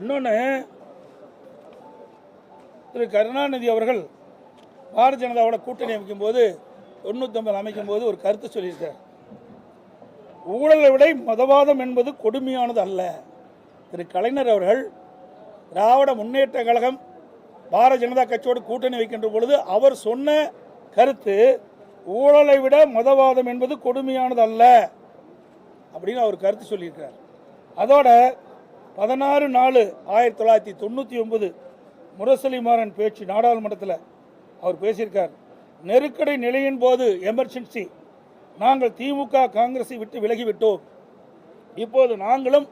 இன்னொன்று திரு கருணாநிதி அவர்கள் பாரதிய ஜனதாவோட கூட்டணி அமைக்கும் போது தொண்ணூத்தொம்பது அமைக்கும் போது ஒரு கருத்து சொல்லியிருக்கார். ஊழலை விட மதவாதம் என்பது கொடுமையானது அல்ல. திரு கலைஞர் அவர்கள் திராவிட முன்னேற்ற கழகம் பாரதிய ஜனதா கட்சியோடு கூட்டணி வைக்கின்ற பொழுது அவர் சொன்ன கருத்து ஊழலை விட மதவாதம் என்பது கொடுமையானது அல்ல அப்படின்னு அவர் கருத்து சொல்லியிருக்கிறார். அதோட பதினாறு நாலு ஆயிரத்தி தொள்ளாயிரத்தி தொண்ணூற்றி ஒன்பது முரசலிமாறன் பேச்சு நாடாளுமன்றத்தில் அவர் பேசியிருக்கார். நெருக்கடி நிலையின் போது எமர்ஜென்சி நாங்கள் திமுக காங்கிரஸை விட்டு விலகிவிட்டோம். இப்போது நாங்களும்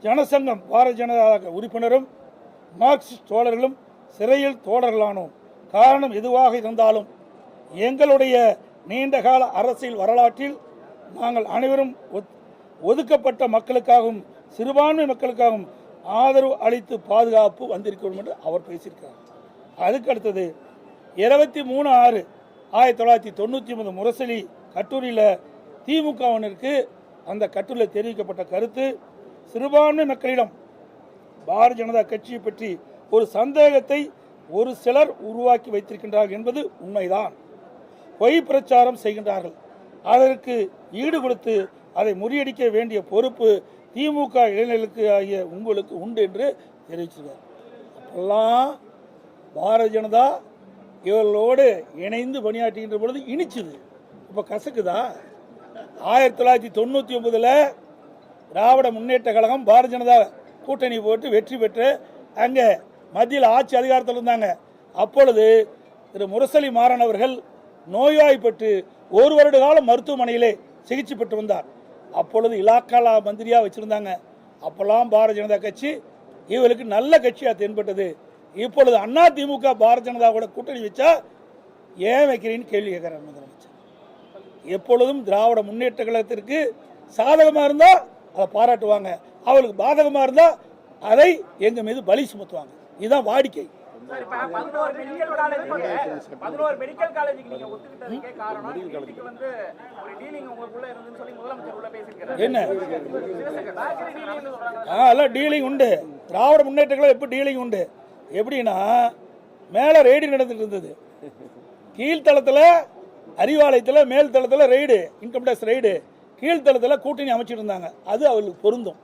ஜனசங்கம் பாரதிய ஜனதா உறுப்பினரும் மார்க்சிஸ்ட் தோழர்களும் சிறையில் தோழர்களானோம். காரணம் எதுவாக இருந்தாலும் எங்களுடைய நீண்டகால அரசியல் வரலாற்றில் நாங்கள் அனைவரும் ஒத்- ஒதுக்கப்பட்ட மக்களுக்காகவும் சிறுபான்மை மக்களுக்காகவும் ஆதரவு அளித்து பாதுகாப்பு வந்திருக்கிறோம் என்று அவர் பேசியிருக்கிறார் அதுக்கு அடுத்தது இருபத்தி மூணு ஆறு ஆயிரத்தி தொள்ளாயிரத்தி தொண்ணூற்றி ஒன்பது முரசொலி கட்டுரையில் திமுகவினருக்கு அந்த கட்டுரையில் தெரிவிக்கப்பட்ட கருத்து சிறுபான்மை மக்களிடம் பாரதிய ஜனதா கட்சியை பற்றி ஒரு சந்தேகத்தை ஒரு சிலர் உருவாக்கி வைத்திருக்கின்றார்கள் என்பது உண்மைதான். பொய் பிரச்சாரம் செய்கின்றார்கள். அதற்கு ஈடு கொடுத்து அதை முறியடிக்க வேண்டிய பொறுப்பு திமுக இளைஞர்களுக்கு ஆகிய உங்களுக்கு உண்டு என்று தெரிவிச்சிருக்கார். அப்பெல்லாம் பாரதிய ஜனதா இவர்களோடு இணைந்து பணியாற்றுகின்ற பொழுது இனிச்சுது. இப்போ கசக்குதா? ஆயிரத்தி தொள்ளாயிரத்தி தொண்ணூற்றி ஒன்பதில் திராவிட முன்னேற்ற கழகம் பாரதிய ஜனதா கூட்டணி போட்டு வெற்றி பெற்று அங்கே மத்தியில் ஆட்சி அதிகாரத்தில் இருந்தாங்க. அப்பொழுது திரு முரசலி மாறன் அவர்கள் நோய்வாய்ப்பட்டு ஒரு வருட காலம் மருத்துவமனையிலே சிகிச்சை பெற்று வந்தார். அப்பொழுது இலாக்காலா மந்திரியாக வச்சுருந்தாங்க. அப்போல்லாம் பாரதிய ஜனதா கட்சி இவர்களுக்கு நல்ல கட்சியாக தென்பட்டது. இப்பொழுது அண்ணா திமுக பாரதிய ஜனதா கூட கூட்டணி வச்சா ஏன் வைக்கிறீன்னு கேள்வி கேட்குறாங்க முதலமைச்சர். எப்பொழுதும் திராவிட முன்னேற்ற கழகத்திற்கு சாதகமாக இருந்தால் அதை பாராட்டுவாங்க. அவளுக்கு பாதகமாக இருந்தால் அதை எங்கள் மீது பலி சுமத்துவாங்க. இதுதான் வாடிக்கை. சார், இப்ப 11 மெடிக்கல் காலேஜுக்கு 11 மெடிக்கல் காலேஜுக்கு நீங்க ஒத்துக்கிட்டதுக்கே காரணம் இன்னைக்கு வந்து ஒரு டீலிங் உங்களுக்குள்ள இருந்துன்னு சொல்லி முதலமைச்சர் உள்ள பேசியிருக்காரு. என்ன? எல்லாம் டீலிங் உண்டு. திராவிட முன்னேற்ற கழகம் எப்படி டீலிங் உண்டு. எப்படின்னா மேலே ரெய்டு நடந்துட்டு இருந்தது. கீழ்த்தளத்தில் அறிவாலயத்தில் மேல் தளத்தில் ரெய்டு இன்கம் டேக்ஸ் ரெய்டு கீழ்த்தளத்தில் கூட்டணி அமைச்சிட்டு இருந்தாங்க. அது அவர்களுக்கு பொருந்தும்.